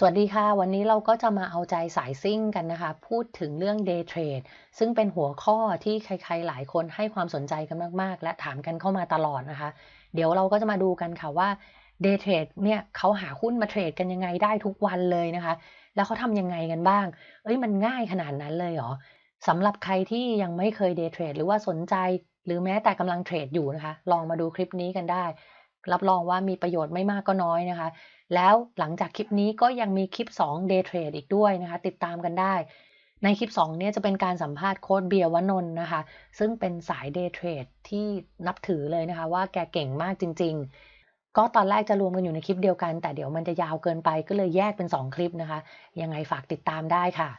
สวัสดีค่ะ วันนี้เราก็จะมาเอาใจสายซิ่งกันนะคะ พูดถึงเรื่อง Day Trade ซึ่งเป็นหัวข้อที่ใครๆ หลายคนให้ความสนใจกันมาก ๆ และถามกันเข้ามาตลอดนะคะ เดี๋ยวเราก็จะมาดูกันค่ะว่า Day Trade เนี่ยเขาหาหุ้นมาเทรดกันยังไงได้ทุกวันเลยนะคะ แล้วเขาทำยังไงกันบ้าง เอ้ยมันง่ายขนาดนั้นเลยเหรอสำหรับใครที่ยังไม่เคย Day Trade หรือว่าสนใจ หรือแม้แต่กำลังเทรดอยู่นะคะ ลองมาดูคลิปนี้กันได้ รับรองว่ามีประโยชน์ไม่มากก็น้อยนะคะ แล้วหลังจากคลิปนี้ก็ยังมีคลิป 2 Day Trade อีกด้วยนะคะ ติดตามกันได้ ในคลิป 2 เนี่ยจะเป็นการสัมภาษณ์โค้ดเบียร์วนนท์นะคะ ซึ่งเป็นสาย Day Trade ที่นับถือเลยนะคะ ว่าแกเก่งมากจริง ๆก็ตอนแรกจะรวมกันอยู่ในคลิปเดียวกัน แต่เดี๋ยวมันจะยาวเกินไปก็เลยแยกเป็น 2 คลิปนะคะ ยังไงฝากติดตามได้ค่ะ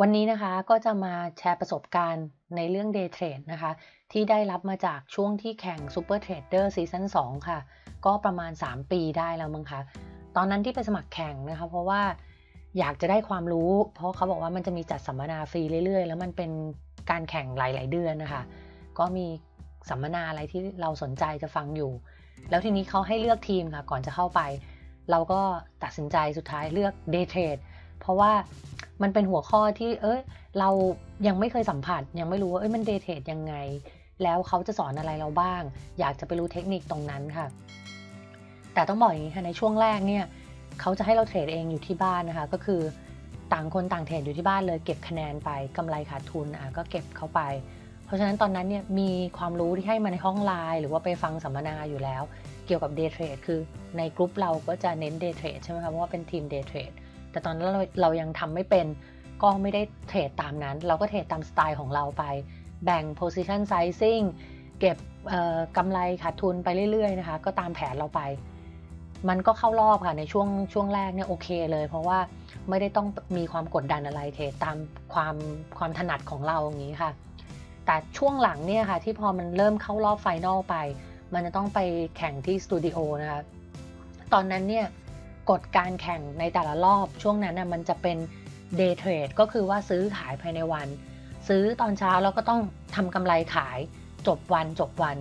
วันนี้นะคะก็จะมาแชร์ประสบการณ์ในเรื่อง Day Trade นะคะ ที่ได้รับมาจากช่วงที่แข่ง Super Trader Season 2 ค่ะ ก็ประมาณ 3 ปีได้แล้วมั้งคะตอนนั้นที่ไปสมัครแข่งนะคะ เพราะว่าอยากจะได้ความรู้ เพราะเขาบอกว่ามันจะมีจัดสัมมนาฟรีเรื่อยๆ แล้วมันเป็นการแข่งหลายๆเดือนนะคะ ก็มีสัมมนาอะไรที่เราสนใจจะฟังอยู่ แล้วทีนี้เขาให้เลือกทีมค่ะ ก่อนจะเข้าไป เราก็ตัดสินใจสุดท้ายเลือก Day Trade เพราะว่า มันเป็นหัวข้อที่เอ้ยเรายังไม่เคยสัมผัส ยังไม่รู้ว่าเอ้ยมันเดทเทดยังไง แล้วเขาจะสอนอะไรเราบ้าง อยากจะไปรู้เทคนิคตรงนั้นค่ะ แต่ต้องบอกอย่างนี้ค่ะในช่วงแรกเนี่ยเขาจะให้เราเทรดเองอยู่ที่บ้านนะคะ ก็คือต่างคนต่างเทรดอยู่ที่บ้านเลยเก็บคะแนนไปกำไรขาดทุนอะก็เก็บเข้าไป เพราะฉะนั้นตอนนั้นเนี่ยมีความรู้ที่ให้มาในห้องไลน์หรือว่าไปฟังสัมมนาอยู่แล้ว เกี่ยวกับเดย์เทรดคือในกลุ่มเราก็จะเน้นเดย์เทรดใช่ไหมคะเพราะว่าเป็นทีมเดย์เทรด แต่ตอนนั้นเราเรายังทำไม่เป็น ก็ไม่ได้เทรดตามนั้น เราก็เทรดตามสไตล์ของเราไป แบ่ง position sizing เก็บกำไรขาดทุนไปเรื่อยๆนะคะ ก็ตามแผนเราไป มันก็เข้ารอบค่ะในช่วงช่วงแรกเนี่ยโอเคเลย เพราะว่าไม่ได้ต้องมีความกดดันอะไรเทรดตามความความถนัดของเราอย่างนี้ค่ะ แต่ช่วงหลังเนี่ยค่ะที่พอมันเริ่มเข้ารอบไฟนอลไป มันจะต้องไปแข่งที่สตูดิโอนะคะ ตอนนั้นเนี่ย กฎการแข่งในแต่ละรอบช่วงนั้นนะมันจะเป็น day trade ก็คือว่าซื้อขายภายในวัน ซื้อตอนเช้าแล้วก็ต้องทำกำไรขายจบวันจบวัน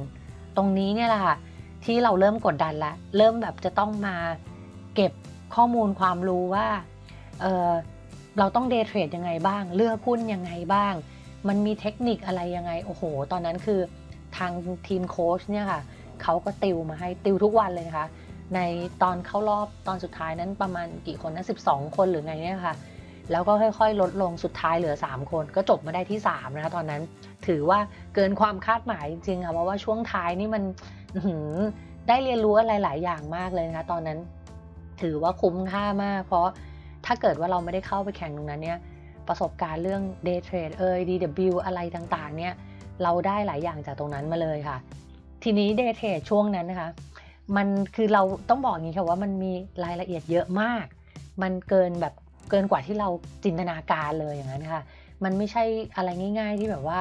ตรงนี้เนี่ยแหละค่ะที่เราเริ่มกดดันละเริ่มแบบจะต้องมาเก็บข้อมูลความรู้ว่าเเราต้อง day trade ยังไงบ้าง เลือกหุ้นยังไงบ้าง มันมีเทคนิคอะไรยังไง โอ้โห ตอนนั้นคือทางทีมโค้ชเนี่ยค่ะเขาก็ติวมาให้ติวทุกวันเลยนะคะ ในตอนเข้ารอบตอนสุดท้ายนั้นประมาณกี่คนนะ12 คนหรือไงเนี่ยค่ะ แล้วก็ค่อยๆ ลดลงสุดท้ายเหลือ 3 คน ก็จบมาได้ที่ 3 นะคะตอนนั้น ถือว่าเกินความคาดหมายจริงๆอะเพราะว่าช่วงท้ายนี่มันได้เรียนรู้อะไรหลายอย่างมากเลยนะคะตอนนั้น ถือว่าคุ้มค่ามาก เพราะถ้าเกิดว่าเราไม่ได้เข้าไปแข่งตรงนั้นเนี่ยประสบการณ์เรื่อง day trade เอ่ย DW อะไรต่างๆ เนี่ย เราได้หลายอย่างจากตรงนั้นมาเลยค่ะ ทีนี้ day trade ช่วงนั้นนะคะ มันคือเราต้องบอกอย่างนี้ค่ะว่ามันมีรายละเอียดเยอะมาก มันเกินแบบเกินกว่าที่เราจินตนาการเลยอย่างนั้นค่ะ มันไม่ใช่อะไรง่าย ๆ ที่แบบว่า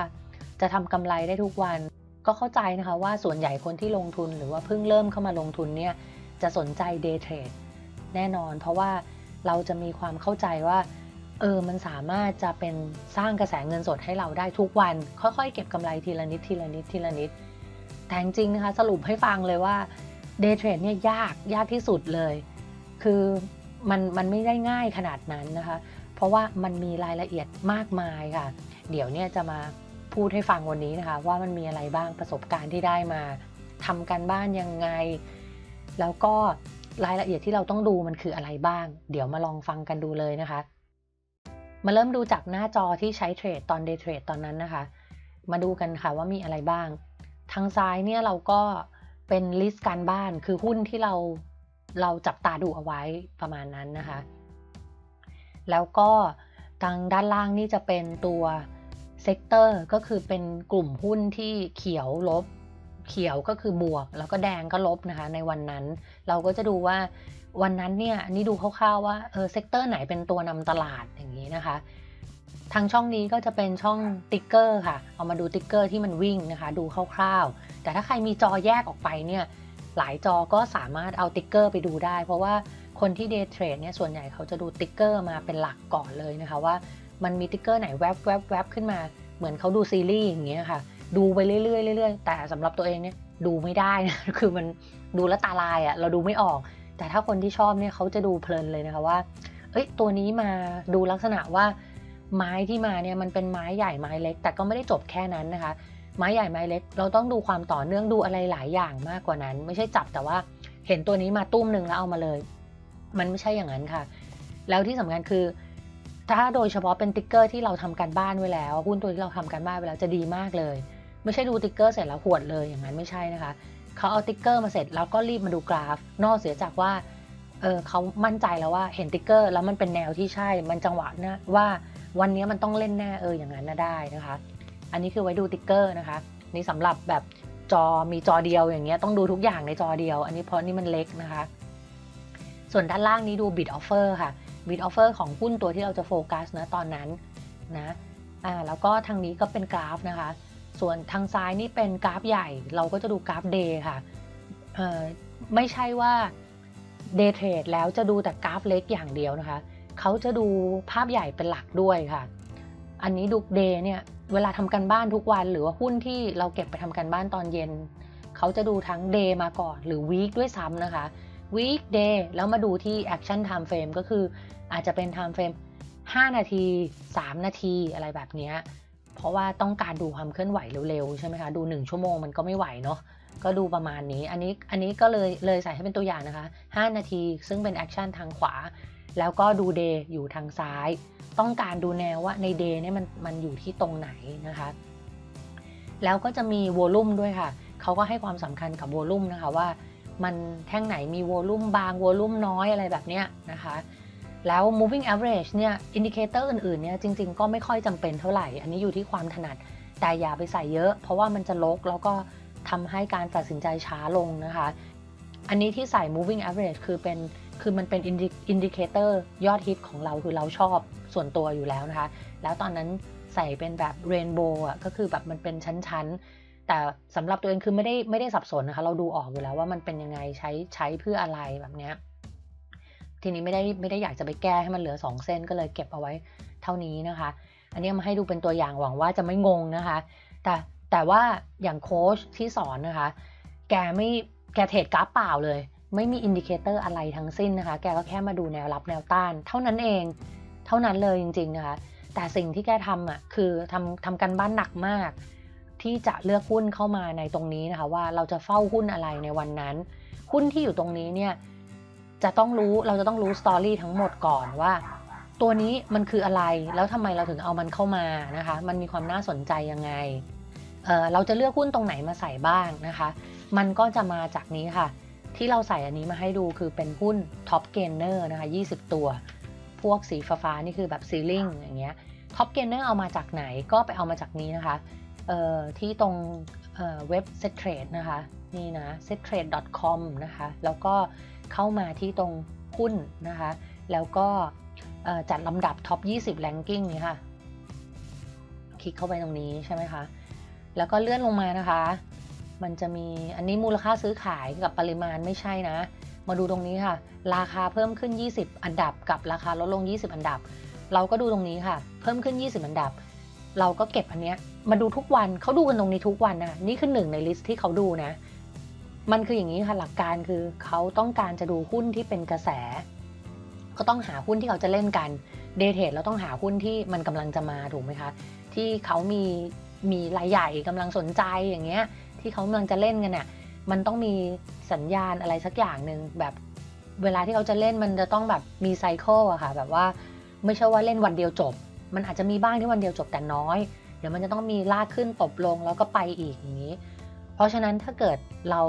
จะทำกำไรได้ทุกวัน ก็เข้าใจนะคะว่าส่วนใหญ่คนที่ลงทุนหรือว่าเพิ่งเริ่มเข้ามาลงทุนเนี่ยจะสนใจเดย์เทรดแน่นอน เพราะว่าเราจะมีความเข้าใจว่าเออ มันสามารถจะเป็นสร้างกระแสเงินสดให้เราได้ทุกวัน ค่อยๆ เก็บกำไรทีละนิดทีละนิดทีละนิด แต่จริงนะคะสรุปให้ฟังเลยว่า เดย์เทรดเนี่ยยากยากที่สุดเลย คือมันมันไม่ได้ง่ายขนาดนั้นนะคะ เพราะว่ามันมีรายละเอียดมากมายค่ะ เดี๋ยวเนี่ยจะมาพูดให้ฟังวันนี้นะคะ ว่ามันมีอะไรบ้างประสบการณ์ที่ได้มาทำกันบ้านยังไง แล้วก็รายละเอียดที่เราต้องดูมันคืออะไรบ้าง เดี๋ยวมาลองฟังกันดูเลยนะคะ มาเริ่มดูจากหน้าจอที่ใช้เทรดตอนเดย์เทรดตอนนั้นนะคะ มาดูกันค่ะว่ามีอะไรบ้าง ทางซ้ายเนี่ยเราก็ เป็นลิสต์การบ้านคือหุ้นที่เราเราจับตาดูเอาไว้ประมาณนั้นนะคะ แล้วก็ทางด้านล่างนี่จะเป็นตัวเซกเตอร์ก็คือเป็นกลุ่มหุ้นที่เขียวลบ เขียวก็คือบวก แล้วก็แดงก็ลบนะคะ ในวันนั้น เราก็จะดูว่าวันนั้นเนี่ยนี่ดูคร่าวๆว่าเออเซกเตอร์ไหนเป็นตัวนำตลาดอย่างนี้นะคะ ทางช่องนี้ก็จะเป็นช่องติ๊กเกอร์ค่ะ เอามาดูติ๊กเกอร์ที่มันวิ่งนะคะ ดูคร่าวๆ แต่ถ้าใครมีจอแยกออกไปเนี่ยหลายจอก็สามารถเอาติ๊กเกอร์ไปดูได้ เพราะว่าคนที่เดย์เทรดเนี่ยส่วนใหญ่เขาจะดูติ๊กเกอร์มาเป็นหลักก่อนเลยนะคะว่ามันมีติ๊กเกอร์ไหนแวบแวบแวบขึ้นมา เหมือนเขาดูซีรีส์อย่างเงี้ยค่ะ ดูไปเรื่อยๆเรื่อยๆแต่สำหรับตัวเองเนี่ยดูไม่ได้นะคือมันดูแล้วตาลายอะ่ะเราดูไม่ออก แต่ถ้าคนที่ชอบเนี่ยเขาจะดูเพลินเลยนะคะว่าเอ้ยตัวนี้มาดูลักษณะว่า ไม้ที่มาเนี่ยมันเป็นไม้ใหญ่ไม้เล็ก แต่ก็ไม่ได้จบแค่นั้นนะคะ ไม้ใหญ่ไม้เล็ก เราต้องดูความต่อเนื่องดูอะไรหลายอย่างมากกว่านั้น ไม่ใช่จับแต่ว่าเห็นตัวนี้มาตุ้มหนึ่งแล้วเอามาเลย มันไม่ใช่อย่างนั้นค่ะ แล้วที่สำคัญคือถ้าโดยเฉพาะเป็นติ๊กเกอร์ที่เราทำการบ้านไว้แล้วหุ้นตัวที่เราทำการบ้านไว้แล้วจะดีมากเลย ไม่ใช่ดูติ๊กเกอร์เสร็จแล้วหวดเลยอย่างนั้นไม่ใช่นะคะเขาเอาติ๊กเกอร์มาเสร็จแล้วก็รีบมาดูกราฟ นอกเสียจากว่าเออเขามั่นใจแล้วว่าเห็นติ๊กเกอร์แล้วมันเป็นแนวที่ใช่มันจังหวะนะว่า วันนี้มันต้องเล่นแน่เอออย่างนั้นนะได้นะคะ อันนี้คือไว้ดูติ๊กเกอร์นะคะ นี่สำหรับแบบจอมีจอเดียวอย่างเงี้ยต้องดูทุกอย่างในจอเดียว อันนี้เพราะนี่มันเล็กนะคะ ส่วนด้านล่างนี้ดู bid offer ค่ะ bid offer ของหุ้นตัวที่เราจะโฟกัสนะตอนนั้นนะอ่าแล้วก็ทางนี้ก็เป็นกราฟนะคะ ส่วนทางซ้ายนี่เป็นกราฟใหญ่ เราก็จะดูกราฟ day ค่ะเอ่อไม่ใช่ว่า day trade แล้วจะดูแต่กราฟเล็กอย่างเดียวนะคะ เขาจะดูภาพใหญ่เป็นหลักด้วยค่ะ อันนี้ดู day เนี่ยเวลาทำกันบ้านทุกวันหรือว่าหุ้นที่เราเก็บไปทำกันบ้านตอนเย็น เขาจะดูทั้ง day มาก่อนหรือ week ด้วยซ้ำนะคะ week day แล้วมาดูที่ action time frame ก็คืออาจจะเป็น time frame 5นาที 3 นาทีอะไรแบบนี้ เพราะว่าต้องการดูความเคลื่อนไหวเร็วๆ ใช่ไหมคะ ดู 1 ชั่วโมงมันก็ไม่ไหวเนาะก็ดูประมาณนี้ อันนี้อันนี้ก็เลยเลยใส่ให้เป็นตัวอย่างนะคะ 5 นาทีซึ่งเป็น action ทางขวา แล้วก็ดู day อยู่ทางซ้าย ต้องการดูแนวว่าใน day เนี่ยมันมันอยู่ที่ตรงไหนนะคะ แล้วก็จะมี volume ด้วยค่ะ เขาก็ให้ความสำคัญกับ volume นะคะว่ามันแท่งไหนมี volume บาง volume น้อยอะไรแบบเนี้ยนะคะ แล้ว moving average เนี่ยอินดิเคเตอร์อื่นๆเนี่ยจริง ๆ ก็ไม่ค่อยจำเป็นเท่าไหร่ อันนี้อยู่ที่ความถนัด แต่อย่าไปใส่เยอะ เพราะว่ามันจะลกแล้วก็ทำให้การตัดสินใจช้าลงนะคะ อันนี้ที่ใส่ moving average คือเป็น คือมันเป็นอินดิเคเตอร์ยอดฮิตของเราคือเราชอบส่วนตัวอยู่แล้วนะคะ แล้วตอนนั้นใส่เป็นแบบ rainbow อะก็คือแบบมันเป็นชั้นๆ แต่สำหรับตัวเองคือไม่ได้ไม่ได้สับสนนะคะ เราดูออกอยู่แล้วว่ามันเป็นยังไงใช้ใช้เพื่ออะไรแบบเนี้ยทีนี้ไม่ได้ไม่ได้อยากจะไปแก้ให้มันเหลือ 2 เส้นก็เลยเก็บเอาไว้เท่านี้นะคะ อันนี้มาให้ดูเป็นตัวอย่างหวังว่าจะไม่งงนะคะ แต่แต่ว่าอย่างโค้ชที่สอนนะคะ แกไม่แกเทรดกราฟเปล่าเลย ไม่มีอินดิเคเตอร์อะไรทั้งสิ้นนะคะ แกก็แค่มาดูแนวรับแนวต้าน เท่านั้นเอง เท่านั้นเลยจริงๆนะคะ แต่สิ่งที่แกทำอะคือทำทำกันบ้านหนักมาก ที่จะเลือกหุ้นเข้ามาในตรงนี้นะคะ ว่าเราจะเฝ้าหุ้นอะไรในวันนั้น หุ้นที่อยู่ตรงนี้เนี่ยจะต้องรู้เราจะต้องรู้สตอรี่ทั้งหมดก่อนว่า ตัวนี้มันคืออะไรแล้วทำไมเราถึงเอามันเข้ามานะคะ มันมีความน่าสนใจยังไงเเราจะเลือกหุ้นตรงไหนมาใส่บ้างนะคะ มันก็จะมาจากนี้ค่ะ ที่เราใส่อันนี้มาให้ดูคือเป็นหุ้น Top Gainer นะคะ20 ตัว พวกสีฟ้าๆนี่คือแบบซีลิงอย่างเงี้ย Top Gainer เอามาจากไหนก็ไปเอามาจากนี้นะคะที่ตรงเว็บ Set Trade นะคะนี่นะ settrade.com นะคะแล้วก็เข้ามาที่ตรงหุ้นนะคะแล้วก็จัดลำดับท็อป 20 ranking นี่ค่ะ คลิกเข้าไปตรงนี้ใช่ไหมคะ แล้วก็เลื่อนลงมานะคะ มันจะมีอันนี้มูลค่าซื้อขายกับปริมาณไม่ใช่นะ มาดูตรงนี้ค่ะ ราคาเพิ่มขึ้น 20 อันดับกับราคาลดลง 20 อันดับ เราก็ดูตรงนี้ค่ะ เพิ่มขึ้น 20 อันดับ เราก็เก็บอันเนี้ยมาดูทุกวันเขาดูกันตรงนี้ทุกวันนะนี่คือหนึ่งในลิสต์ที่เขาดูนะ มันคืออย่างนี้ค่ะหลักการคือเขาต้องการจะดูหุ้นที่เป็นกระแส ก็ต้องหาหุ้นที่เขาจะเล่นกันเดทเทรดเราต้องหาหุ้นที่มันกำลังจะมาถูกไหมคะ ที่เขามีมีรายใหญ่กำลังสนใจอย่างเงี้ย ที่เขากำลังจะเล่นกันเนี่ยมันต้องมีสัญญาณอะไรสักอย่างหนึ่งแบบเวลาที่เขาจะเล่นมันจะต้องแบบมีไซเคิลอะค่ะแบบว่าไม่ใช่ว่าเล่นวันเดียวจบ มันอาจจะมีบ้างที่วันเดียวจบแต่น้อย เดี๋ยวมันจะต้องมีลากขึ้นตบลงแล้วก็ไปอีกอย่างนี้ เพราะฉะนั้นถ้าเกิดเรา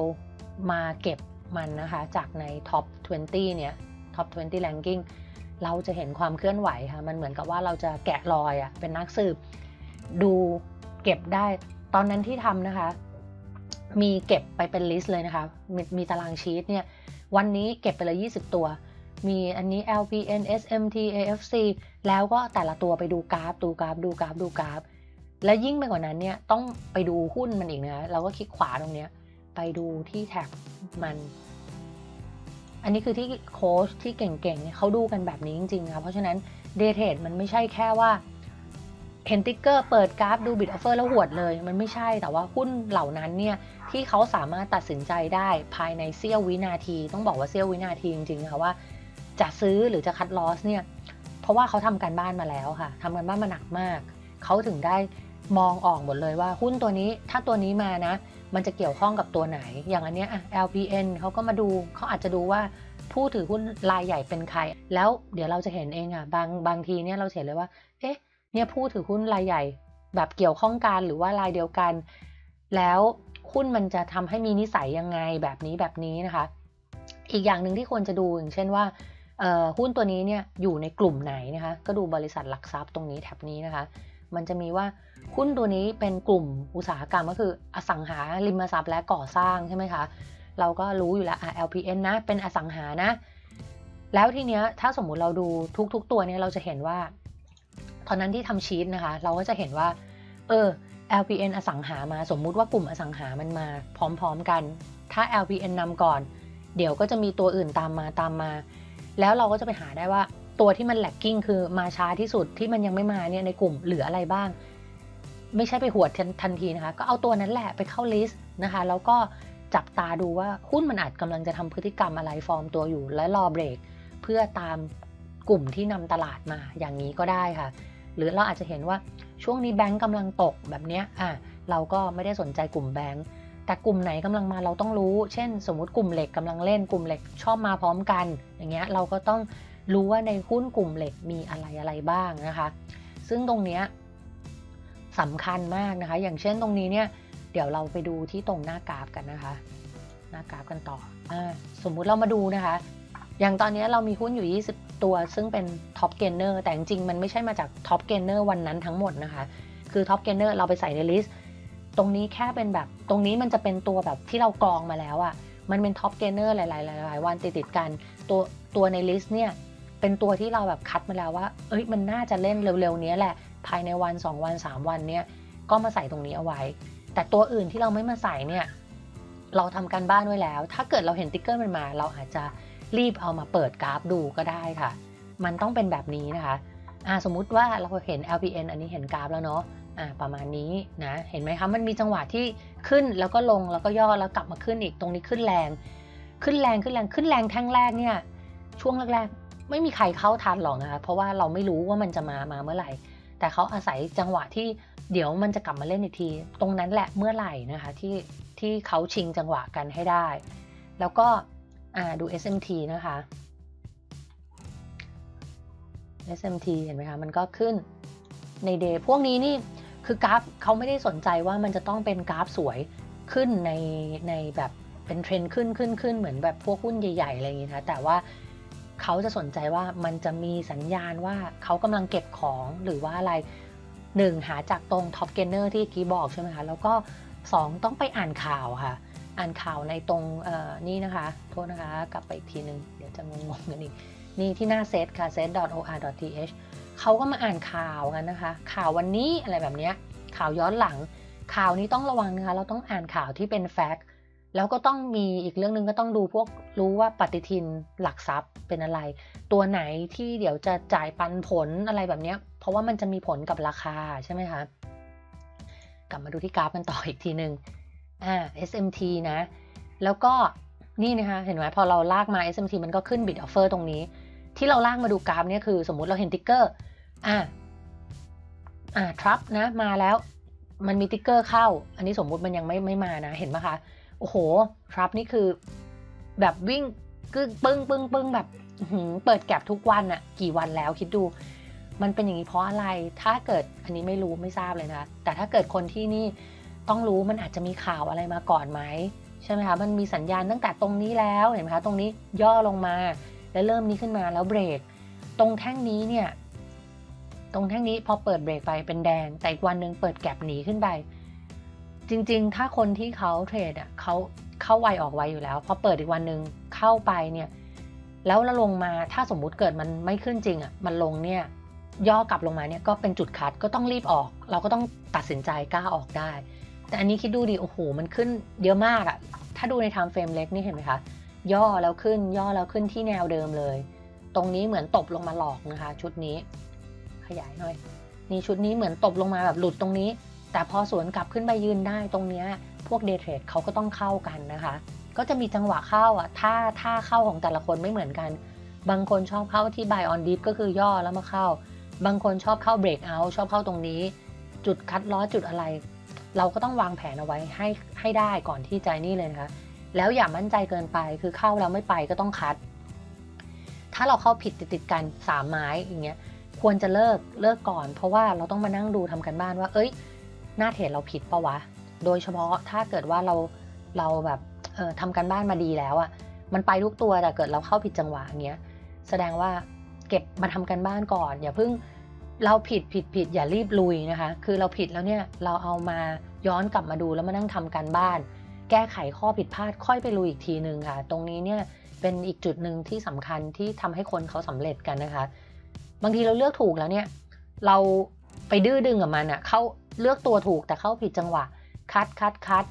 มาเก็บมันนะคะจากในท็อป 20 เนี่ยท็อป 20 ranking เราจะเห็นความเคลื่อนไหวค่ะ มันเหมือนกับว่าเราจะแกะรอยอะเป็นนักสืบ ดูเก็บได้ ตอนนั้นที่ทำนะคะ มีเก็บไปเป็นลิสต์เลยนะคะมีมีตารางชีตเนี่ย วันนี้เก็บไปเลย 20 ตัว มีอันนี้ LPN SMT AFC แล้วก็แต่ละตัวไปดูกราฟ ดูกราฟ ดูกราฟ ดูกราฟ และยิ่งไปกว่านั้นเนี่ย ต้องไปดูหุ้นมันอีกนะเราก็คลิกขวาตรงเนี้ย ไปดูที่แท็บมัน อันนี้คือที่โค้ชที่เก่งๆ เนี่ยเขาดูกันแบบนี้จริงๆค่ะ เพราะฉะนั้นเดทเทดมันไม่ใช่แค่ว่าเห็นติ๊กเกอร์เปิดกราฟดูบิดออฟเฟอร์แล้วหวดเลย มันไม่ใช่แต่ว่าหุ้นเหล่านั้นเนี่ย ที่เขาสามารถตัดสินใจได้ภายในเสี้ยววินาที ต้องบอกว่าเสี้ยววินาทีจริงๆนะคะว่าจะซื้อหรือจะคัดลอสเนี่ยเพราะว่าเขาทำการบ้านมาแล้วค่ะทำการบ้านมาหนักมาก เขาถึงได้มองออกหมดเลยว่าหุ้นตัวนี้ถ้าตัวนี้มานะ มันจะเกี่ยวข้องกับตัวไหน อย่างอันเนี้ย LPN เขาก็มาดูเขาอาจจะดูว่าผู้ถือหุ้นรายใหญ่เป็นใคร แล้วเดี๋ยวเราจะเห็นเองอะบางบางทีเนี่ยเราเห็นเลยว่า เอ๊ะ เนี่ยผู้ถือหุ้นรายใหญ่ แบบเกี่ยวข้องกันหรือว่ารายเดียวกัน แล้ว หุ้นมันจะทำให้มีนิสัยยังไงแบบนี้แบบนี้นะคะ อีกอย่างหนึ่งที่ควรจะดูอย่างเช่นว่าหุ้นตัวนี้เนี่ยอยู่ในกลุ่มไหนนะคะ ก็ดูบริษัทหลักทรัพย์ตรงนี้แถบนี้นะคะ มันจะมีว่าหุ้นตัวนี้เป็นกลุ่มอุตสาหกรรมก็คืออสังหาริมทรัพย์และก่อสร้างใช่ไหมคะ เราก็รู้อยู่แล้ว LPN นะ เป็นอสังหานะ แล้วทีเนี้ยถ้าสมมุติเราดูทุก ๆ ตัวเนี่ยเราจะเห็นว่า ตอนนั้นที่ทำชีตนะคะ เราก็จะเห็นว่า เออ LPN อสังหามาสมมุติว่ากลุ่มอสังหามันมาพร้อมๆกัน ถ้า LPN นำก่อน เดี๋ยวก็จะมีตัวอื่นตามมาตามมา แล้วเราก็จะไปหาได้ว่าตัวที่มันแลกกิ้งคือมาช้าที่สุดที่มันยังไม่มาเนี่ยในกลุ่มเหลืออะไรบ้าง ไม่ใช่ไปหวดทันทีนะคะ ก็เอาตัวนั้นแหละไปเข้าลิสต์นะคะ แล้วก็จับตาดูว่าหุ้นมันอาจกำลังจะทำพฤติกรรมอะไรฟอร์มตัวอยู่ และรอเบรกเพื่อตามกลุ่มที่นำตลาดมาอย่างนี้ก็ได้ค่ะ หรือเราอาจจะเห็นว่า ช่วงนี้แบงก์กำลังตกแบบนี้อะเราก็ไม่ได้สนใจกลุ่มแบงก์แต่กลุ่มไหนกำลังมาเราต้องรู้ เช่น สมมติกลุ่มเหล็กกำลังเล่นกลุ่มเหล็กชอบมาพร้อมกัน อย่างเงี้ยเราก็ต้องรู้ว่าในหุ้นกลุ่มเหล็กมีอะไรอะไรบ้างนะคะ ซึ่งตรงเนี้ยสำคัญมากนะคะ อย่างเช่นตรงนี้เนี่ยเดี๋ยวเราไปดูที่ตรงหน้ากราฟกันนะคะ หน้ากราฟกันต่ออสมมุติเรามาดูนะคะ อย่างตอนนี้เรามีหุ้นอยู่ 20 ตัว ซึ่งเป็นท็อปเกนเนอร์แต่จริงๆ มันไม่ใช่มาจากท็อปเกนเนอร์วันนั้นทั้งหมดนะคะ คือท็อปเกนเนอร์เราไปใส่ในลิสต์ตรงนี้แค่เป็นแบบตรงนี้มันจะเป็นตัวแบบที่เรากรองมาแล้วอะ่ะมันเป็นท็อปเกนเนอร์หลายๆหลายๆวันติดๆกันตัวตัวในลิสต์เนี่ยเป็นตัวที่เราแบบคัดมาแล้วว่า เอ้ยมันน่าจะเล่นเร็วๆนี้แหละ ภายในวัน 2 วัน 3 วันเนี่ยก็มาใส่ตรงนี้เอาไว้ แต่ตัวอื่นที่เราไม่มาใส่เนี่ยเราทำการบ้านไว้แล้ว ถ้าเกิดเราเห็นติ๊กเกอร์มันมา เราอาจจะ รีบเอามาเปิดกราฟดูก็ได้ค่ะ มันต้องเป็นแบบนี้นะคะอ่าสมมุติว่าเราเห็น LPN อันนี้เห็นกราฟแล้วเนาะอ่าประมาณนี้นะเห็นไหมคะมันมีจังหวะที่ขึ้นแล้วก็ลงแล้วก็ย่อแล้วกลับมาขึ้นอีกตรงนี้ขึ้นแรง ขึ้นแรงขึ้นแรงขึ้นแรงแท่งแรกเนี่ยช่วงแรกๆ ไม่มีใครเข้าทันหรอกนะคะเพราะว่าเราไม่รู้ว่ามันจะมามาเมื่อไหร่ แต่เขาอาศัยจังหวะที่เดี๋ยวมันจะกลับมาเล่นอีกที ตรงนั้นแหละเมื่อไหร่นะคะที่ที่เขาชิงจังหวะกันให้ได้ แล้วก็่าดู SMT นะคะ SMT เห็นไหมคะ มันก็ขึ้นในเดย์พวกนี้นี่คือกราฟเขาไม่ได้สนใจว่ามันจะต้องเป็นกราฟสวยขึ้นในในแบบเป็นเทรนด์ขึ้นขึ้นขึ้นเหมือนแบบพวกหุ้นใหญ่ ๆ อะไรอย่างนี้นะแต่ว่าเขาจะสนใจว่ามันจะมีสัญญาณว่าเขากำลังเก็บของหรือว่าอะไรหนึ่งหาจากตรงท็อปเกนเนอร์ที่กี้บอกใช่ไหมคะแล้วก็ 2 ต้องไปอ่านข่าวค่ะ อ่านข่าวในตรงนี่นะคะ โทษนะคะ กลับไปอีกทีนึงเดี๋ยวจะงงๆกันอีก นี่ที่หน้าเซตค่ะ set.or.th เขาก็มาอ่านข่าวกันนะคะ ข่าววันนี้อะไรแบบนี้ข่าวย้อนหลัง ข่าวนี้ต้องระวังนะคะ เราต้องอ่านข่าวที่เป็นแฟกต์แล้วก็ต้องมีอีกเรื่องหนึ่งก็ต้องดูพวกรู้ว่าปฏิทินหลักทรัพย์เป็นอะไร ตัวไหนที่เดี๋ยวจะจ่ายปันผลอะไรแบบนี้เพราะว่ามันจะมีผลกับราคาใช่ไหมคะกลับมาดูที่กราฟกันต่ออีกทีหนึ่ง อ่า SMT นะ แล้วก็นี่นะคะเห็นไหมพอเราลากมา SMT มันก็ขึ้น bid offer ตรงนี้ ที่เราลากมาดูกราฟเนี่ยคือสมมุติเราเห็นติ๊กเกอร์อ่าอ่าทรัพนะมาแล้วมันมีติ๊กเกอร์เข้า อันนี้สมมุติมันยังไม่ไม่มานะเห็นไหมคะโอ้โหทรัพนี่คือแบบวิ่งกึ้งปึ้งปึ้งปึ้งแบบเปิดแก็บทุกวันอะกี่วันแล้วคิดดู มันเป็นอย่างนี้เพราะอะไรถ้าเกิดอันนี้ไม่รู้ไม่ทราบเลยนะ แต่ถ้าเกิดคนที่นี่ ต้องรู้มันอาจจะมีข่าวอะไรมาก่อนไหมใช่ไหมคะมันมีสัญญาณตั้งแต่ตรงนี้แล้วเห็นไหมคะตรงนี้ย่อลงมา แล้วเริ่มนี้ขึ้นมาแล้วเบรก ตรงแท่งนี้เนี่ยตรงแท่งนี้พอเปิดเบรกไปเป็นแดง แต่อีกวันหนึ่งเปิดแก็บหนีขึ้นไป จริงๆ ถ้าคนที่เขาเทรดอะเขาเข้าไวออกไวอยู่แล้วพอเปิดอีกวันหนึ่งเข้าไปเนี่ยแล้วลงมาถ้าสมมุติเกิดมันไม่ขึ้นจริงอะมันลงเนี่ยย่อกลับลงมาเนี่ยก็เป็นจุดคัดก็ต้องรีบออก เราก็ต้องตัดสินใจกล้าออกได้ แต่อันนี้คิดดูดิโอ้โหมันขึ้นเยอะมากอะถ้าดูในไทม์เฟรมเล็กนี่เห็นไหมคะ ย่อแล้วขึ้นย่อแล้วขึ้นที่แนวเดิมเลย ตรงนี้เหมือนตบลงมาหลอกนะคะ ชุดนี้ ขยายหน่อย นี่ชุดนี้เหมือนตบลงมาแบบหลุดตรงนี้ แต่พอสวนกลับขึ้นไปยืนได้ตรงเนี้ยพวกเดย์เทรดเขาก็ต้องเข้ากันนะคะ ก็จะมีจังหวะเข้าอะท่าท่าเข้าของแต่ละคนไม่เหมือนกัน บางคนชอบเข้าที่ buy on dip ก็คือย่อแล้วมาเข้า บางคนชอบเข้า break out ชอบเข้าตรงนี้ จุดคัดล้อจุดอะไร เราก็ต้องวางแผนเอาไว้ให้ให้ได้ก่อนที่ใจนี่เลยนะคะแล้วอย่ามั่นใจเกินไปคือเข้าแล้วไม่ไปก็ต้องคัด ถ้าเราเข้าผิดติดๆกันสามไม้อย่างเงี้ยควรจะเลิกเลิกก่อน เพราะว่าเราต้องมานั่งดูทำกันบ้านว่า เอ้ย หน้าเทรดเราผิดปะวะ โดยเฉพาะถ้าเกิดว่าเราเราแบบเออทำกันบ้านมาดีแล้วอะ่ะมันไปทุกตัวแต่เกิดเราเข้าผิดจังหวะอย่างเงี้ยแสดงว่าเก็บมาทำกันบ้านก่อน อย่าเพิ่ง เราผิดผิดผิดอย่ารีบลุยนะคะ คือเราผิดแล้วเนี่ยเราเอามาย้อนกลับมาดูแล้วมานั่งทำการบ้าน แก้ไขข้อผิดพลาดค่อยไปลุยอีกทีหนึ่งค่ะ ตรงนี้เนี่ยเป็นอีกจุดหนึ่งที่สำคัญที่ทำให้คนเขาสำเร็จกันนะคะ บางทีเราเลือกถูกแล้วเนี่ยเราไปดื้อดึงกับมันอะเข้าเลือกตัวถูกแต่เข้าผิดจังหวะคัดคัดคัด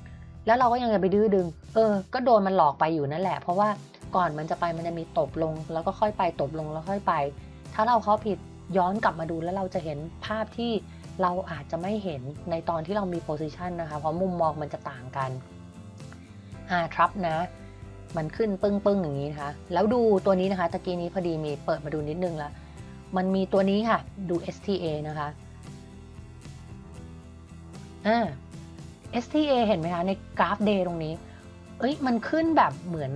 แล้วเราก็ยังจะไปดื้อดึง เออ ก็โดนมันหลอกไปอยู่นั่นแหละ เพราะว่าก่อนมันจะไปมันจะมีตบลง แล้วก็ค่อยไปตบลงแล้วค่อยไป ถ้าเราเข้าผิด ย้อนกลับมาดูแล้วเราจะเห็นภาพที่เราอาจจะไม่เห็นในตอนที่เรามีโพซิชันนะคะ เพราะมุมมองมันจะต่างกันอ่าทรัพนะ มันขึ้นปึ้งปึ้งอย่างนี้นะคะ แล้วดูตัวนี้นะคะตะกี้นี้พอดีมีเปิดมาดูนิดนึงแล้วมันมีตัวนี้ค่ะดู STA นะคะอ่า STA เห็นไหมคะในกราฟ day ตรงนี้ เอ้ยมันขึ้นแบบเหมือน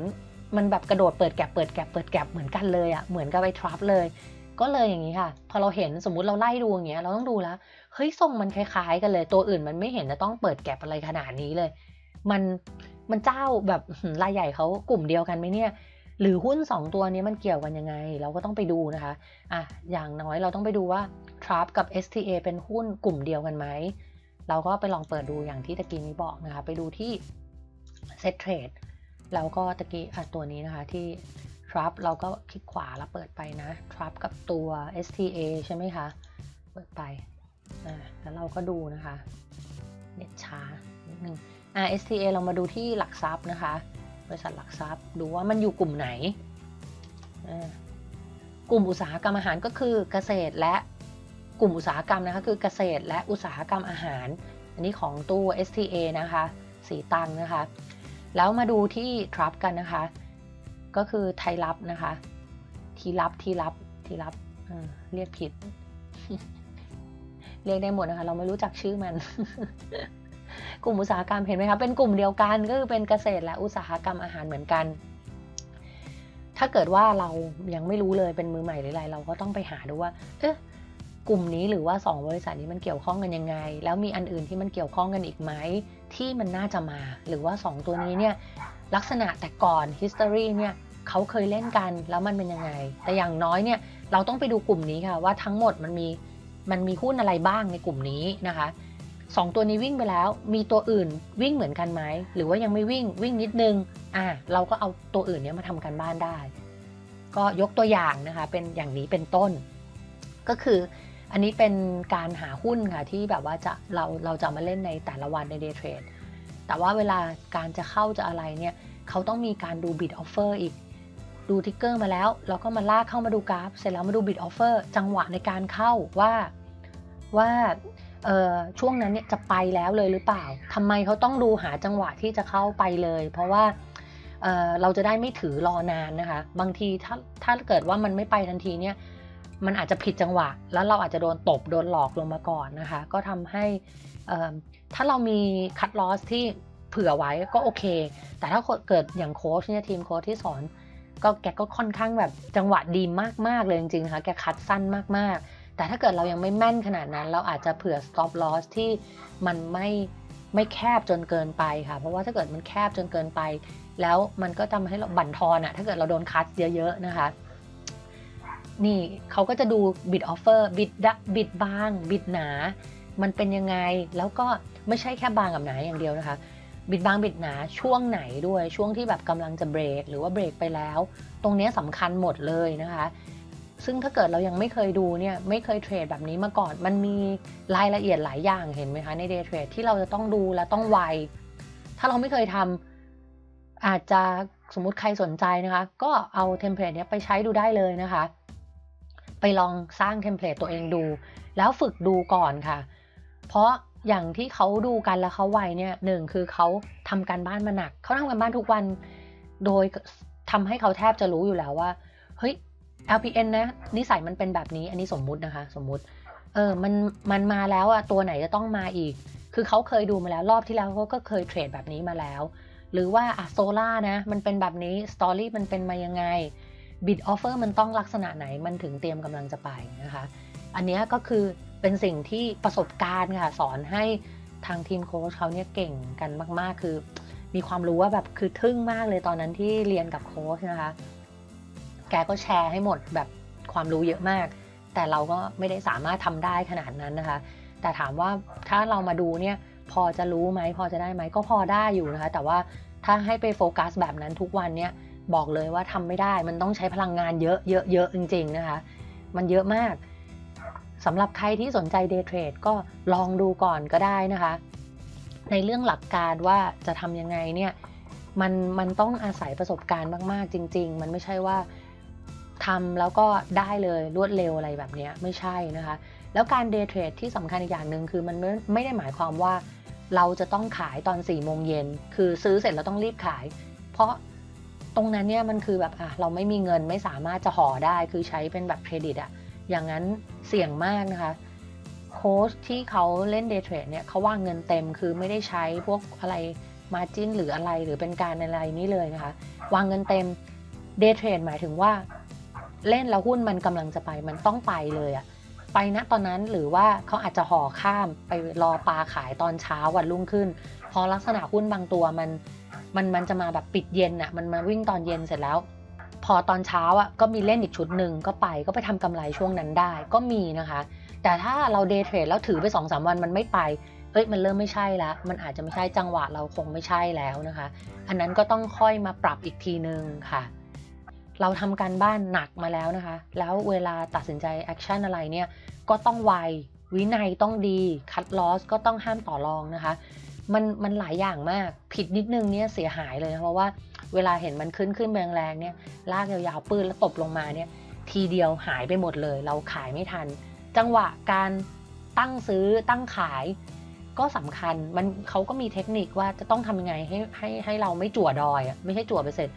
มันแบบกระโดดเปิดแกลบเปิดแกลบเปิดแกลบเหมือนกันเลยอะ่ะเหมือนกับไปทรัพเลย ก็เลยอย่างนี้ค่ะ พอเราเห็นสมมุติเราไล่ดูอย่างเงี้ย เราต้องดูแล้วเฮ้ยทรงมันคล้ายๆ กันเลย ตัวอื่นมันไม่เห็นจะต้องเปิดแกลบอะไรขนาดนี้เลย มันมันเจ้าแบบรายใหญ่เขากลุ่มเดียวกันไหมเนี่ย หรือหุ้น 2 ตัวนี้มันเกี่ยวกันยังไง เราก็ต้องไปดูนะคะอะอย่างน้อยเราต้องไปดูว่า TRAP กับ STA เป็นหุ้นกลุ่มเดียวกันไหมเราก็ไปลองเปิดดูอย่างที่ตะกี้นี้บอกนะคะ ไปดูที่ Set Trade แล้วก็ตะกี้อะตัวนี้นะคะที่ TRAP เราก็คลิกขวาแล้วเปิดไปนะ TRAP กับตัว STA ใช่ไหมคะ เปิดไปอ่าแล้วเราก็ดูนะคะ เน็ตช้านิดนึงอ่า STA เรามาดูที่หลักทรัพย์นะคะ บริษัทหลักทรัพย์ดูว่ามันอยู่กลุ่มไหนกลุ่มอุตสาหกรรมอาหารก็คือเกษตรและกลุ่มอุตสาหกรรมนะคะคือเกษตรและอุตสาหกรรมอาหาร อันนี้ของตู้ STA นะคะ สีตังนะคะ แล้วมาดูที่ทรัพกันนะคะ ก็คือไทยรับนะคะ ทีรับทีรับทีรับเรียกผิด เรียกได้หมดนะคะ เราไม่รู้จักชื่อมัน กลุ่มอุตสาหกรรมเห็นไหมคะเป็นกลุ่มเดียวกันก็คือเป็นเกษตรและอุตสาหกรรมอาหารเหมือนกัน ถ้าเกิดว่าเรายังไม่รู้เลยเป็นมือใหม่หรืออะไร เราก็ต้องไปหาดูว่า เอ๊ะกลุ่มนี้หรือว่า 2 บริษัทนี้มันเกี่ยวข้องกันยังไง แล้วมีอันอื่นที่มันเกี่ยวข้องกันอีกไหมที่มันน่าจะมา หรือว่า 2 ตัวนี้เนี่ย ลักษณะแต่ก่อน history เนี่ยเขาเคยเล่นกันแล้วมันเป็นยังไง แต่อย่างน้อยเนี่ยเราต้องไปดูกลุ่มนี้ค่ะว่าทั้งหมดมันมีมันมีหุ้นอะไรบ้างในกลุ่มนี้นะคะสองตัวนี้วิ่งไปแล้วมีตัวอื่นวิ่งเหมือนกันไหมหรือว่ายังไม่วิ่งวิ่งนิดนึงอ่าเราก็เอาตัวอื่นเนี้ยมาทำกันบ้านได้ ก็ยกตัวอย่างนะคะเป็นอย่างนี้เป็นต้น ก็คืออันนี้เป็นการหาหุ้นค่ะที่แบบว่าจะเราเราจะมาเล่นในแต่ละวันในเดย์เทรด แต่ว่าเวลาการจะเข้าจะอะไรเนี่ยเขาต้องมีการดูบิดออฟเฟอร์อีก ดูทิกเกอร์มาแล้วเราก็มาลากเข้ามาดูกราฟ เสร็จแล้วมาดูบิดออฟเฟอร์จังหวะในการเข้าว่าว่าช่วงนั้นเนี่ยจะไปแล้วเลยหรือเปล่าทำไมเขาต้องดูหาจังหวะที่จะเข้าไปเลย เพราะว่าเเราจะได้ไม่ถือรอนานนะคะ บางทีถ้าถ้าเกิดว่ามันไม่ไปทันทีเนี่ย มันอาจจะผิดจังหวะ แล้วเราอาจจะโดนตบโดนหลอกลงมาก่อนนะคะ ก็ทำให้ถ้าเรามีคัดลอสที่เผื่อไว้ก็โอเค แต่ถ้าเกิดอย่างโค้ชเนี่ยทีมโค้ชที่สอนก็แกก็ค่อนข้างแบบจังหวะดีมาก ๆ เลยจริงๆนะคะแกคัดสั้นมากๆ แต่ถ้าเกิดเรายังไม่แม่นขนาดนั้น เราอาจจะเผื่อ stop loss ที่มันไม่ไม่แคบจนเกินไปค่ะ เพราะว่าถ้าเกิดมันแคบจนเกินไป แล้วมันก็ทำให้เราบั่นทอนอะถ้าเกิดเราโดนคัดเยอะ ๆ นะคะ นี่เขาก็จะดูบิดออฟเฟอร์บิดบิดบางบิดหนา มันเป็นยังไงแล้วก็ไม่ใช่แค่บางกับหนาอย่างเดียวนะคะ บิดบางบิดหนาช่วงไหนด้วยช่วงที่แบบกำลังจะเบรกหรือว่าเบรกไปแล้ว ตรงนี้สำคัญหมดเลยนะคะ ซึ่งถ้าเกิดเรายังไม่เคยดูเนี่ยไม่เคยเทรดแบบนี้มาก่อน มันมีรายละเอียดหลายอย่างเห็นไหมคะในเดย์เทรดที่เราจะต้องดูและต้องไวถ้าเราไม่เคยทำอาจจะสมมุติใครสนใจนะคะ ก็เอาเทมเพลตนี้ไปใช้ดูได้เลยนะคะ ไปลองสร้างเทมเพลตตัวเองดู แล้วฝึกดูก่อนค่ะ เพราะอย่างที่เขาดูกันแล้วเขาไวเนี่ยหนึ่งคือเขาทำการบ้านมาหนักเขาทำการบ้านทุกวัน โดยทำให้เขาแทบจะรู้อยู่แล้วว่าเฮ้ย LPN นะนิสัยมันเป็นแบบนี้อันนี้สมมุตินะคะ สมมุติเออมันมันมาแล้วอะตัวไหนจะต้องมาอีก คือเขาเคยดูมาแล้วรอบที่แล้วเขาก็เคยเทรดแบบนี้มาแล้ว หรือว่าอะโซล่านะมันเป็นแบบนี้สตอรี่มันเป็นมายังไง บิดออฟเฟอร์มันต้องลักษณะไหนมันถึงเตรียมกำลังจะไปนะคะ อันนี้ก็คือเป็นสิ่งที่ประสบการณ์ค่ะสอนให้ทางทีมโค้ชเขาเนี่ยเก่งกันมาก ๆ คือ มีความรู้ว่าแบบคือทึ่งมากเลยตอนนั้นที่เรียนกับโค้ชนะคะ แกก็แชร์ให้หมดแบบความรู้เยอะมาก แต่เราก็ไม่ได้สามารถทำได้ขนาดนั้นนะคะ แต่ถามว่าถ้าเรามาดูเนี่ยพอจะรู้ไหมพอจะได้ไหมก็พอได้อยู่นะคะ แต่ว่าถ้าให้ไปโฟกัสแบบนั้นทุกวันเนี่ย บอกเลยว่าทำไม่ได้มันต้องใช้พลังงานเยอะเยอะเยอะจริงๆนะคะ มันเยอะมากสำหรับใครที่สนใจเดย์เทรดก็ลองดูก่อนก็ได้นะคะ ในเรื่องหลักการว่าจะทำยังไงเนี่ยมันมันต้องอาศัยประสบการณ์มาก ๆ จริง ๆ มันไม่ใช่ว่าทำแล้วก็ได้เลยรวดเร็วอะไรแบบนี้ไม่ใช่นะคะ แล้วการเดย์เทรดที่สำคัญอีกอย่างหนึ่งคือมันไม่ไม่ได้หมายความว่าเราจะต้องขายตอน4ี่โมงเย็นคือซื้อเสร็จเราต้องรีบขาย เพราะ ตรงนั้นเนี่ยมันคือแบบอะเราไม่มีเงินไม่สามารถจะห่อได้คือใช้เป็นแบบเครดิตอะอย่างนั้นเสี่ยงมากนะคะโค้ชที่เขาเล่นเดย์เทรดเนี่ยเขาวางเงินเต็มคือไม่ได้ใช้พวกอะไรมาจิ้นหรืออะไรหรือเป็นการอะไรนี้เลยนะคะ วางเงินเต็มเดย์เทรดหมายถึงว่า เล่นแล้วหุ้นมันกำลังจะไปมันต้องไปเลยอะไปณตอนนั้นหรือว่าเขาอาจจะห่อข้ามไปรอปลาขายตอนเช้าวันรุ่งขึ้น พอลักษณะหุ้นบางตัวมัน มันมันจะมาแบบปิดเย็นอะมันมาวิ่งตอนเย็นเสร็จแล้ว พอตอนเช้าอะก็มีเล่นอีกชุดหนึ่งก็ไปก็ไปทำกำไรช่วงนั้นได้ก็มีนะคะ แต่ถ้าเราเดย์เทรดแล้วถือไป2อสวันมันไม่ไปเอ้ยมันเริ่มไม่ใช่แล้วมันอาจจะไม่ใช่จังหวะเราคงไม่ใช่แล้วนะคะ อันนั้นก็ต้องค่อยมาปรับอีกทีนึงค่ะ เราทำการบ้านหนักมาแล้วนะคะ แล้วเวลาตัดสินใจแอคชั่นอะไรเนี่ยก็ต้องไววินัยต้องดีคัดลอสก็ต้องห้ามต่อรองนะคะ มันมันหลายอย่างมากผิดนิดนึงเนี่ยเสียหายเลยนะเพราะว่าเวลาเห็นมันขึ้นขึ้นแรงๆเนี่ยลากยาวๆปืนแล้วตบลงมาเนี่ยทีเดียวหายไปหมดเลย เราขายไม่ทัน จังหวะการตั้งซื้อตั้งขาย ก็สำคัญมันเขาก็มีเทคนิคว่าจะต้องทำยังไงให้ให้ให้เราไม่จั่วดอยอะไม่ใช่จั่วไปเสร็จ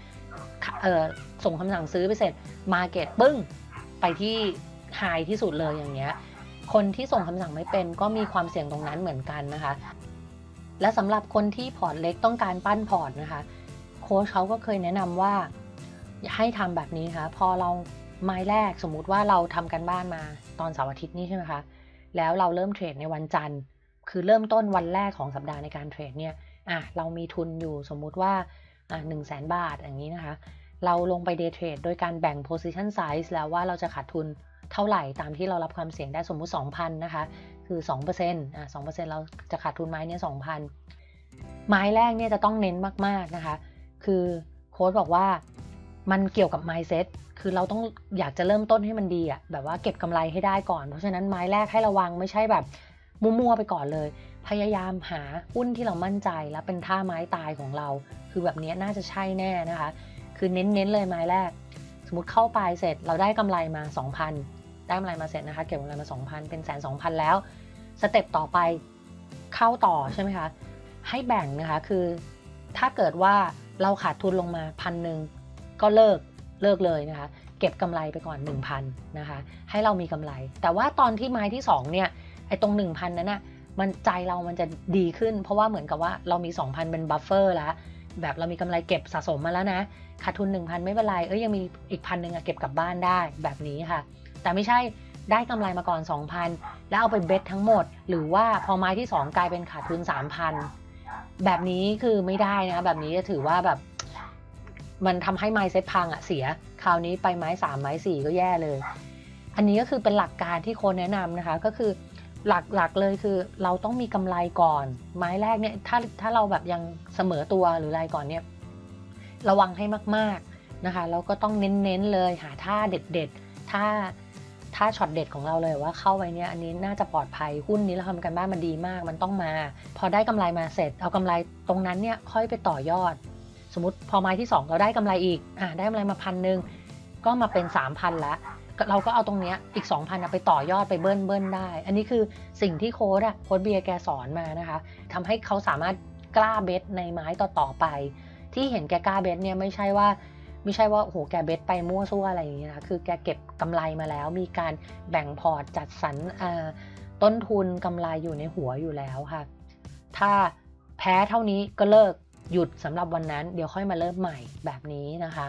เออส่งคำสั่งซื้อไปเสร็จมาเก็ตปึ้งไปที่ไฮที่สุดเลยอย่างเงี้ยคนที่ส่งคำสั่งไม่เป็นก็มีความเสี่ยงตรงนั้นเหมือนกันนะคะ และสำหรับคนที่พอร์ตเล็กต้องการปั้นพอร์ตนะคะ โค้ชเขาก็เคยแนะนำว่าให้ทำแบบนี้ค่ะ พอเราไม้แรกสมมุติว่าเราทำกันบ้านมาตอนเสาร์อาทิตย์นี้ใช่ไหมคะ แล้วเราเริ่มเทรดในวันจันทร์ คือเริ่มต้นวันแรกของสัปดาห์ในการเทรดเนี่ยอะเรามีทุนอยู่สมมุติว่าอะหนึ่งแสนบาทอย่างนี้นะคะ เราลงไปเดย์เทรดโดยการแบ่ง position size แล้วว่าเราจะขาดทุนเท่าไหร่ตามที่เรารับความเสี่ยงได้สมมุติ 2,000 นะคะ คือ2%อะ2%เราจะขาดทุนไม้เนี่ย2,000 ไม้แรกเนี่ยจะต้องเน้นมากๆนะคะ คือโค้ดบอกว่ามันเกี่ยวกับ mindset คือเราต้องอยากจะเริ่มต้นให้มันดีอะแบบว่าเก็บกำไรให้ได้ก่อน เพราะฉะนั้นไม้แรกให้ระวังไม่ใช่แบบมั่วๆไปก่อนเลย พยายามหาหุ้นที่เรามั่นใจและเป็นท่าไม้ตายของเรา คือแบบนี้น่าจะใช่แน่นะคะ คือเน้นๆเลยไม้แรก สมมติเข้าไปเสร็จเราได้กำไรมา 2,000 ได้กำไรมาเสร็จนะคะเก็บกำไรมา 2,000 เป็นแสนสองพันแล้วสเต็ปต่อไปเข้าต่อใช่ไหมคะให้แบ่งนะคะคือถ้าเกิดว่าเราขาดทุนลงมาพันหนึ่งก็เลิกเลิกเลยนะคะ เก็บกำไรไปก่อน 1,000นะคะ ให้เรามีกำไร แต่ว่าตอนที่ไม้ที่2เนี่ยไอ้ตรง 1,000 นั้นนะ่ะมันใจเรามันจะดีขึ้น เพราะว่าเหมือนกับว่าเรามี 2,000 เป็นบัฟเฟอร์แล้ว แบบเรามีกำไรเก็บสะสมมาแล้วนะขาดทุน 1,000 ไม่เป็นไร เอ้ยยังมีอีกพันหนึ่งอะเก็บกลับบ้านได้แบบนี้ค่ะ แต่ไม่ใช่ได้กำไรมาก่อน 2,000 แล้วเอาไปเบ็ดทั้งหมด หรือว่าพอไม้ที่ 2 กลายเป็นขาดทุน 3,000 แบบนี้คือไม่ได้นะแบบนี้จะถือว่าแบบมันทำให้ไม้เซ็ตพังอะเสีย คราวนี้ไปไม้ 3 ไม้ 4 ก็แย่เลย อันนี้ก็คือเป็นหลักการที่โค้ชแนะนำนะคะก็คือหลักๆเลยคือเราต้องมีกำไรก่อน ไม้แรกเนี่ยถ้าถ้าเราแบบยังเสมอตัวหรืออะไรก่อนเนี่ยระวังให้มากๆนะคะแล้วก็ต้องเน้นๆเลยหาท่าเด็ดๆท่า ท่าช็อตเด็ดของเราเลยว่าเข้าไปเนี่ยอันนี้น่าจะปลอดภัยหุ้นนี้เราทำกันบ้านมันดีมาก มันต้องมา พอได้กำไรมาเสร็จ เอากำไรตรงนั้นเนี่ยค่อยไปต่อยอด สมมติพอไม้ที่ 2 เราได้กำไรอีกอะได้กำไรมาพันหนึ่งก็มาเป็น 3,000ละเราก็เอาตรงเนี้ยอีก 2,000ไปต่อยอดไปเบิ้ลเบิ้ลได้ อันนี้คือสิ่งที่โค้ดอะโค้ดเบียร์แกสอนมานะคะทำให้เขาสามารถกล้าเบสในไม้ต่อๆไป ที่เห็นแกกล้าเบสเนี่ยไม่ใช่ว่า ไม่ใช่ว่าโอ้โหแกเบสไปมั่วซั่วอะไรอย่างเงี้ยนะคือแกเก็บกำไรมาแล้ว มีการแบ่งพอร์ตจัดสรรต้นทุนกำไรอยู่ในหัวอยู่แล้วค่ะ ถ้าแพ้เท่านี้ก็เลิกหยุดสำหรับวันนั้น เดี๋ยวค่อยมาเริ่มใหม่แบบนี้นะคะ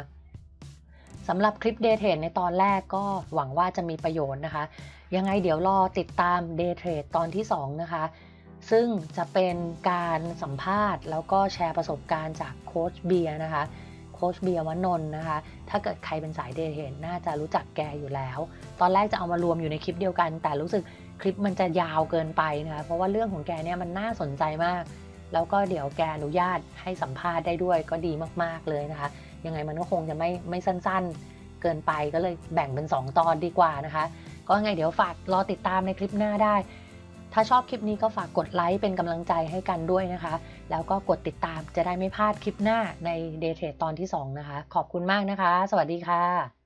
สำหรับคลิป Day Trade ในตอนแรกก็หวังว่าจะมีประโยชน์นะคะ ยังไงเดี๋ยวรอติดตาม Day Trade ตอนที่ 2 นะคะ ซึ่งจะเป็นการสัมภาษณ์ แล้วก็แชร์ประสบการณ์จากโค้ชเบียร์นะคะ ค้ชเบียร์วนนท์นะคะ ถ้าเกิดใครเป็นสายเดทเทรดน่าจะรู้จักแกอยู่แล้ว ตอนแรกจะเอามารวมอยู่ในคลิปเดียวกัน แต่รู้สึกคลิปมันจะยาวเกินไปนะคะเพราะว่าเรื่องของแกเนี่ยมันน่าสนใจมาก แล้วก็เดี๋ยวแกอนุญาตให้สัมภาษณ์ได้ด้วยก็ดีมากๆเลยนะคะ ยังไงมันก็คงจะไม่ไม่สั้นๆ เกินไปก็เลยแบ่งเป็น 2 ตอนดีกว่านะคะ ก็ไงเดี๋ยวฝากรอติดตามในคลิปหน้าได้ ถ้าชอบคลิปนี้ก็ฝากกดไลค์เป็นกำลังใจให้กันด้วยนะคะ แล้วก็กดติดตามจะได้ไม่พลาดคลิปหน้าใน Day Trade ตอนที่ 2 นะคะ ขอบคุณมากนะคะ สวัสดีค่ะ